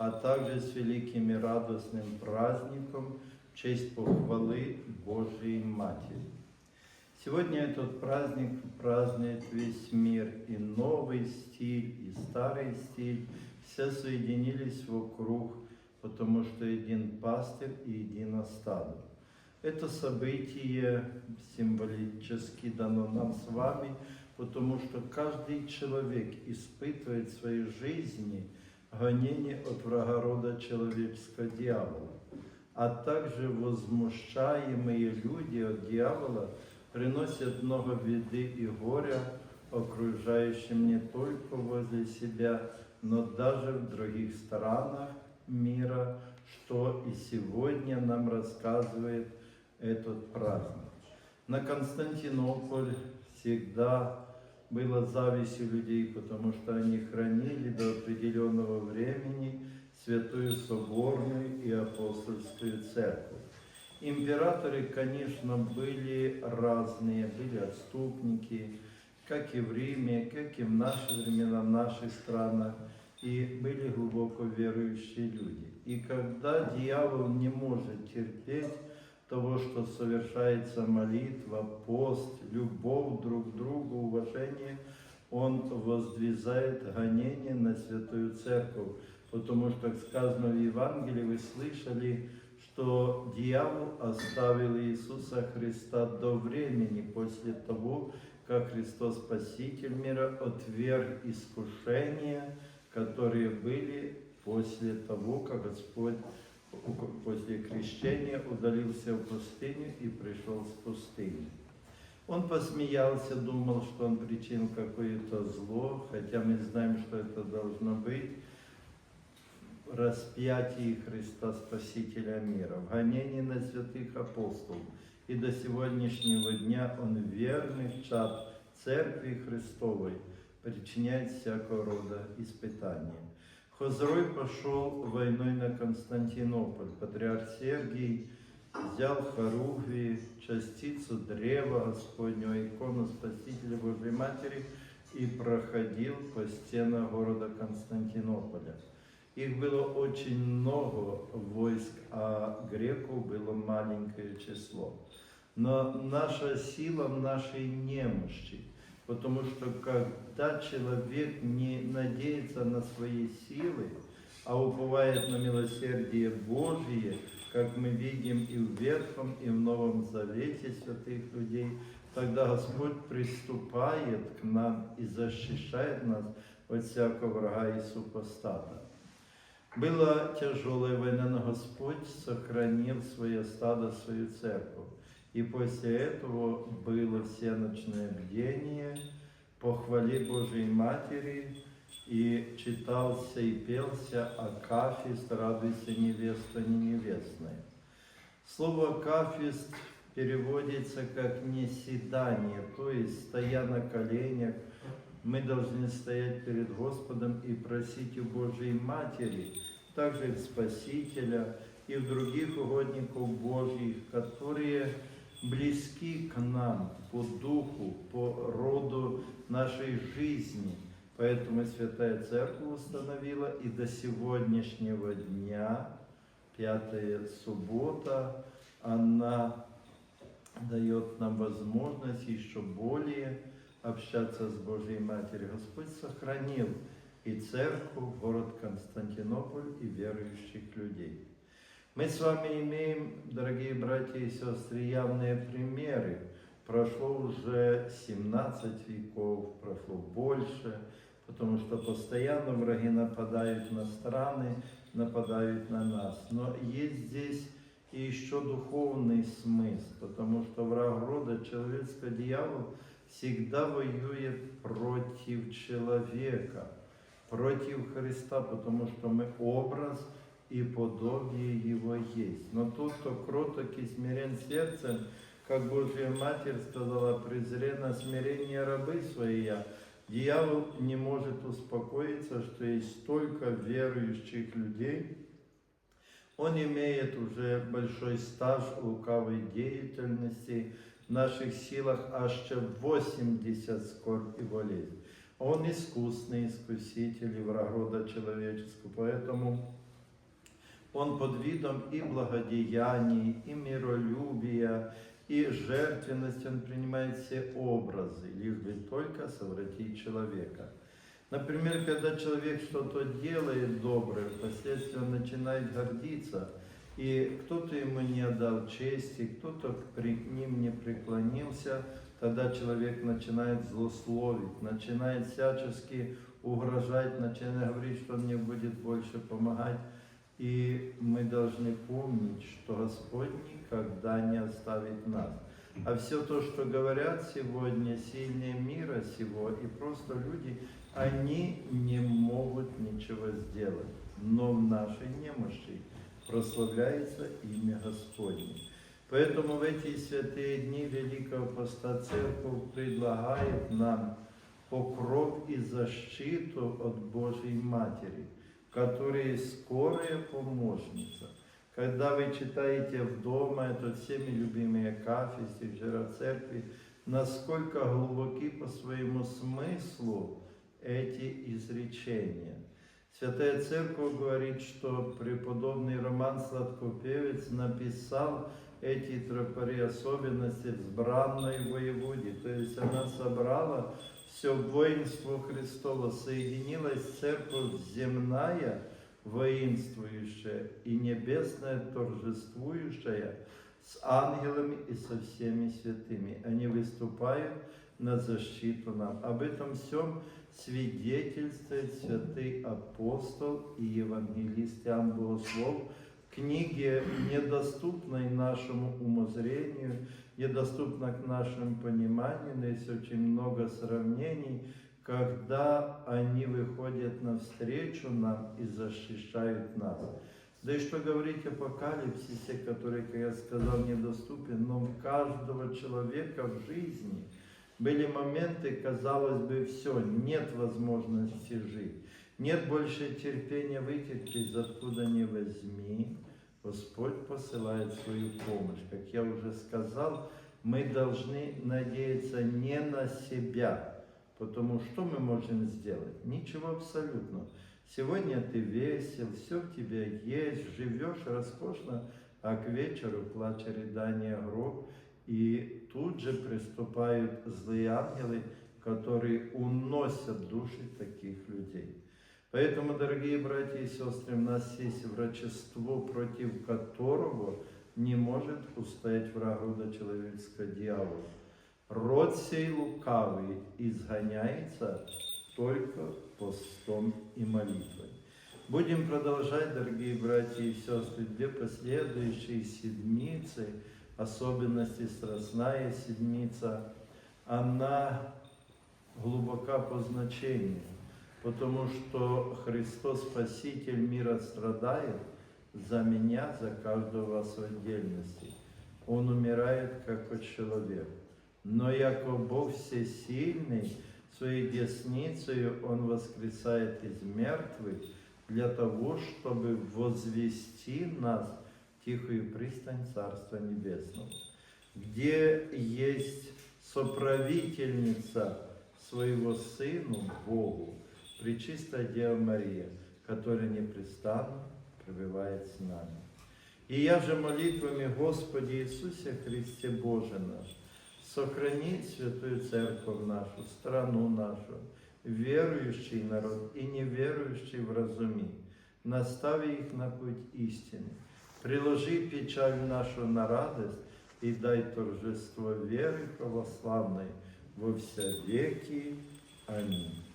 а также с великим и радостным праздником в честь похвалы Божией Матери. Сегодня этот праздник празднует весь мир, и новый стиль, и старый стиль, все соединились вокруг, потому что един пастырь и едино стадо. Это событие символически дано нам с вами, потому что каждый человек испытывает в своей жизни гонение от врага рода человеческого дьявола, а также возмущаемые люди от дьявола приносят много беды и горя окружающим не только возле себя, но даже в других странах мира, что и сегодня нам рассказывает этот праздник. На Константинополь всегда было завистью людей, потому что они хранили до определенного времени Святую Соборную и Апостольскую Церковь. Императоры, конечно, были разные, были отступники, как и в Риме, как и в наши времена, в наших странах, и были глубоко верующие люди. И когда дьявол не может терпеть того, что совершается молитва, пост, любовь друг к другу, уважение, он воздвизает гонение на Святую Церковь, потому что, как сказано в Евангелии, вы слышали, что дьявол оставил Иисуса Христа до времени, после того, как Христос Спаситель мира отверг искушения, которые были после того, как Господь после крещения удалился в пустыню и пришел с пустыни. Он посмеялся, думал, что он причинил какое-то зло, хотя мы знаем, что это должно быть в распятии Христа Спасителя мира, в гонении на святых апостолов. И до сегодняшнего дня он верный чад Церкви Христовой причиняет всякого рода испытания. Хозрой пошел войной на Константинополь. Патриарх Сергий взял хоругви, частицу древа Господнего, икону Спасителя Божьей Матери и проходил по стенам города Константинополя. Их было очень много войск, а греков было маленькое число. Но наша сила в нашей немощи, потому что когда человек не надеется на свои силы, а уповает на милосердие Божие, как мы видим и в Ветхом, и в Новом Завете святых людей, тогда Господь приступает к нам и защищает нас от всякого врага и супостата. Была тяжелая война, но Господь сохранил свое стадо, свою церковь. И после этого было всеночное бдение по хвале Божией Матери, и читался и пелся Акафист, радуйся невеста не невестная. Слово Акафист переводится как неседание, то есть стоя на коленях, мы должны стоять перед Господом и просить у Божьей Матери, также и Спасителя, и в других угодников Божьих, которые близки к нам по духу, по роду нашей жизни. Поэтому Святая Церковь установила и до сегодняшнего дня, пятая суббота, она дает нам возможность еще более общаться с Божьей Матерью. Господь сохранил и церковь, город Константинополь и верующих людей. Мы с вами имеем, дорогие братья и сестры, явные примеры. Прошло уже 17 веков, прошло больше, потому что постоянно враги нападают на страны, нападают на нас. Но есть здесь и еще духовный смысл, потому что враг рода, человеческого дьявол, всегда воюет против человека, против Христа, потому что мы образ – и подобие его есть. Но тот, кто кроток и смирен сердцем, как Божья Матерь сказала, презре на смирение рабы своя, дьявол не может успокоиться, что есть столько верующих людей, он имеет уже большой стаж лукавой деятельности, в наших силах аж 80 скорбь и болезнь. Он искусный искуситель и враг рода человеческого, поэтому Он под видом и благодеяний, и миролюбия, и жертвенности, он принимает все образы, лишь бы только совратить человека. Например, когда человек что-то делает доброе, впоследствии он начинает гордиться, и кто-то ему не отдал чести, кто-то при ним не преклонился, тогда человек начинает злословить, начинает всячески угрожать, начинает говорить, что он не будет больше помогать. И мы должны помнить, что Господь никогда не оставит нас. А все то, что говорят сегодня сильные мира сего, и просто люди, они не могут ничего сделать. Но в нашей немощи прославляется имя Господне. Поэтому в эти святые дни Великого Поста Церковь предлагает нам покров и защиту от Божьей Матери, которая скорая помощница. Когда вы читаете в дома, это всеми любимые кафесты, вчера в церкви, насколько глубоки по своему смыслу эти изречения. Святая Церковь говорит, что преподобный Роман Сладкопевец написал эти тропари особенности в сбранной воеводе. То есть она собрала все воинство Христово, соединилась церковь земная, воинствующая и небесная, торжествующая с ангелами и со всеми святыми. Они выступают на защиту нам. Об этом всем свидетельствует святый апостол и евангелист Иоанн Богослов книге, недоступной нашему умозрению, недоступна к нашему пониманию, но есть очень много сравнений, когда они выходят навстречу нам и защищают нас. Да и что говорить о апокалипсисе, который, как я сказал, недоступен, но у каждого человека в жизни были моменты, казалось бы, все, нет возможности жить, нет больше терпения вытерпеть, откуда не возьми, Господь посылает свою помощь. Как я уже сказал, мы должны надеяться не на себя, потому что мы можем сделать? Ничего абсолютно. Сегодня ты весел, все в тебе есть, живешь роскошно, а к вечеру плача рыдание гроб, и тут же приступают злые ангелы, которые уносят души таких людей. Поэтому, дорогие братья и сестры, у нас есть врачество, против которого не может устоять враг рода человеческого дьявола. Род сей лукавый изгоняется только постом и молитвой. Будем продолжать, дорогие братья и сестры, две последующие седмицы, особенности Страстная седмица, она глубока по значению – потому что Христос, Спаситель мира, страдает за меня, за каждого вас в отдельности. Он умирает как человек. Но яко Бог всесильный, своей десницей Он воскресает из мертвых для того, чтобы возвести нас в тихую пристань Царства Небесного, где есть соправительница своего Сыну Богу, Пречистая Дева Мария, которая непрестанно пребывает с нами. И я же молитвами Господи Иисусе Христе Боже наш, сохрани Святую Церковь нашу, страну нашу, верующий народ и неверующий вразуми, настави их на путь истины, приложи печаль нашу на радость и дай торжество веры православной во все веки. Аминь.